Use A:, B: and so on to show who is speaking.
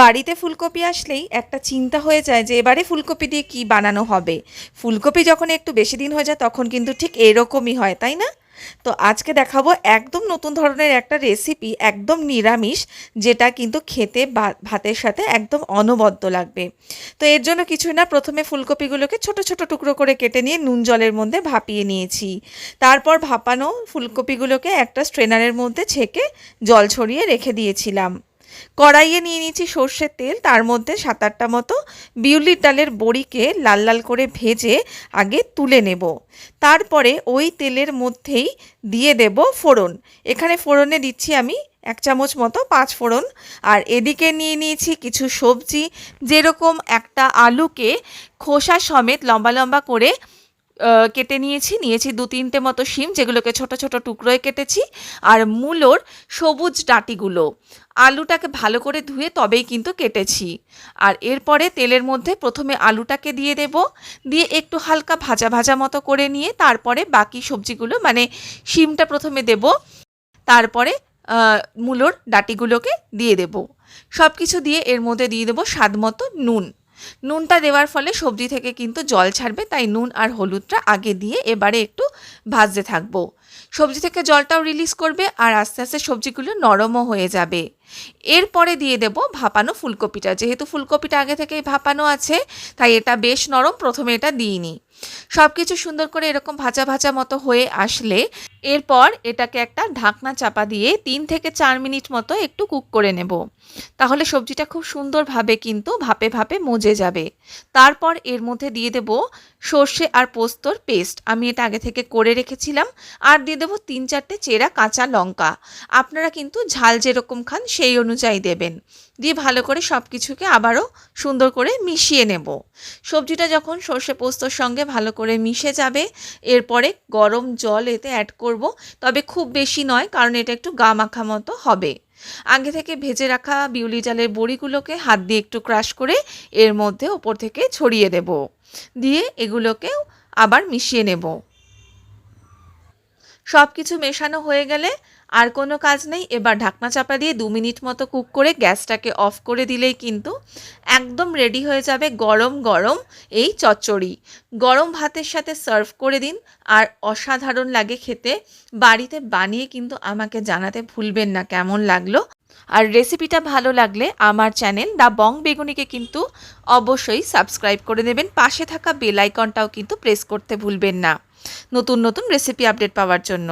A: বাড়িতে ফুলকপি আসলেই একটা চিন্তা হয়ে যায় যে এবারে ফুলকপি দিয়ে কি বানানো হবে। ফুলকপি যখন একটু বেশি দিন হয়ে যায় তখন কিন্তু ঠিক এরকমই হয়, তাই না? তো আজকে দেখাবো একদম নতুন ধরনের একটা রেসিপি একদম নিরামিষ, যেটা কিন্তু খেতে ভাতের সাথে একদম অনবদ্য লাগবে। তো এর জন্য কিছু না, প্রথমে ফুলকপিগুলোকে ছোট ছোট টুকরো করে কেটে নিয়ে নুন জলের মধ্যে ভাপিয়ে নিয়েছি। তারপর ভাপানো ফুলকপিগুলোকে একটা স্ট্রেনারের মধ্যে ছেঁকে জল ছড়িয়ে রেখে দিয়েছিলাম। কড়াইয়ে নিয়ে নিয়েছি সর্ষের তেল, তার মধ্যে সাত আটটা মতো বিউলির ডালের বড়িকে লাল লাল করে ভেজে আগে তুলে নেব। তারপরে ওই তেলের মধ্যেই দিয়ে দেব ফোড়ন। এখানে ফোড়নে দিচ্ছি আমি এক চামচ মতো পাঁচ ফোড়ন। আর এদিকে নিয়ে নিয়েছি কিছু সবজি, যেরকম একটা আলুকে খোসা সমেত লম্বা লম্বা করে কেটে নিয়েছি। নিয়েছি দু তিনটে মতো শিম, যেগুলোকে ছোট ছোট টুকরোয় কেটেছি। আর মূলোর সবুজ ডাঁটিগুলো। আলুটাকে ভালো করে ধুয়ে তবেই কিন্তু কেটেছি। আর এরপরে তেলের মধ্যে প্রথমে আলুটাকে দিয়ে দেব। দিয়ে একটু হালকা ভাজা ভাজা মতো করে নিয়ে তারপরে বাকি সবজিগুলো মানে শিমটা প্রথমে দেব। তারপরে মূলোর ডাঁটিগুলোকে দিয়ে দেব। সব কিছু দিয়ে এর মধ্যে দিয়ে দেবো স্বাদ মতো নুন। নুনটা দেওয়ার ফলে সবজি থেকে কিন্তু জল ছাড়বে, তাই নুন আর হলুদটা আগে দিয়ে এবারে একটু ভাজতে থাকব। সবজি থেকে জলটাও রিলিজ করবে আর আস্তে আস্তে সবজিগুলো নরমও হয়ে যাবে। এরপরে দিয়ে দেব ভাপানো ফুলকপিটা। যেহেতু ফুলকপিটা আগে থেকেই ভাপানো আছে, তাই এটা বেশ নরম, প্রথমে এটা দিইনি সব কিছু সুন্দর করে এরকম ভাজা ভাজা মতো হয়ে আসলে এরপর এটাকে একটা ঢাকনা চাপা দিয়ে তিন থেকে চার মিনিট মতো একটু কুক করে নেব। তাহলে সবজিটা খুব সুন্দরভাবে কিন্তু ভাপে ভাপে মজে যাবে। তারপর এর মধ্যে দিয়ে দেব সর্ষে আর পোস্তর পেস্ট। আমি এটা আগে থেকে করে রেখেছিলাম। আর দিয়ে দেবো তিন চারটে চেরা কাঁচা লঙ্কা। আপনারা কিন্তু ঝাল যেরকম খান সেই অনুযায়ী দেবেন। দিয়ে ভালো করে সব কিছুকে আবারও সুন্দর করে মিশিয়ে নেব। সবজিটা যখন সর্ষে পোস্তর সঙ্গে ভালো করে মিশে যাবে। এরপরে গরম জল এতে অ্যাড করব। তবে খুব বেশি নয়, কারণ এটা একটু গা মাখা মতো হবে। আগে থেকে ভেজে রাখা বিউলি জালের বড়িগুলোকে হাত দিয়ে একটু ক্রাশ করে এর মধ্যে ওপর থেকে ছড়িয়ে দেব। দিয়ে এগুলোকেও আবার মিশিয়ে নেব। সব কিছু মেশানো হয়ে গেলে আর কোনো কাজ নেই। এবার ঢাকনা চাপা দিয়ে দু মিনিট মতো কুক করে গ্যাসটাকে অফ করে দিলেই কিন্তু একদম রেডি হয়ে যাবে গরম গরম এই চচ্চড়ি। গরম ভাতের সাথে সার্ভ করে দিন। আর অসাধারণ লাগে খেতে। বাড়িতে বানিয়ে কিন্তু আমাকে জানাতে ভুলবেন না কেমন লাগল। আর রেসিপিটা ভালো লাগলে আমার চ্যানেল দ্য বং বেগুনিকে কিন্তু অবশ্যই সাবস্ক্রাইব করে দেবেন। পাশে থাকা বেল আইকনটাও কিন্তু প্রেস করতে ভুলবেন না। নতুন নতুন রেসিপি আপডেট পাওয়ার জন্য।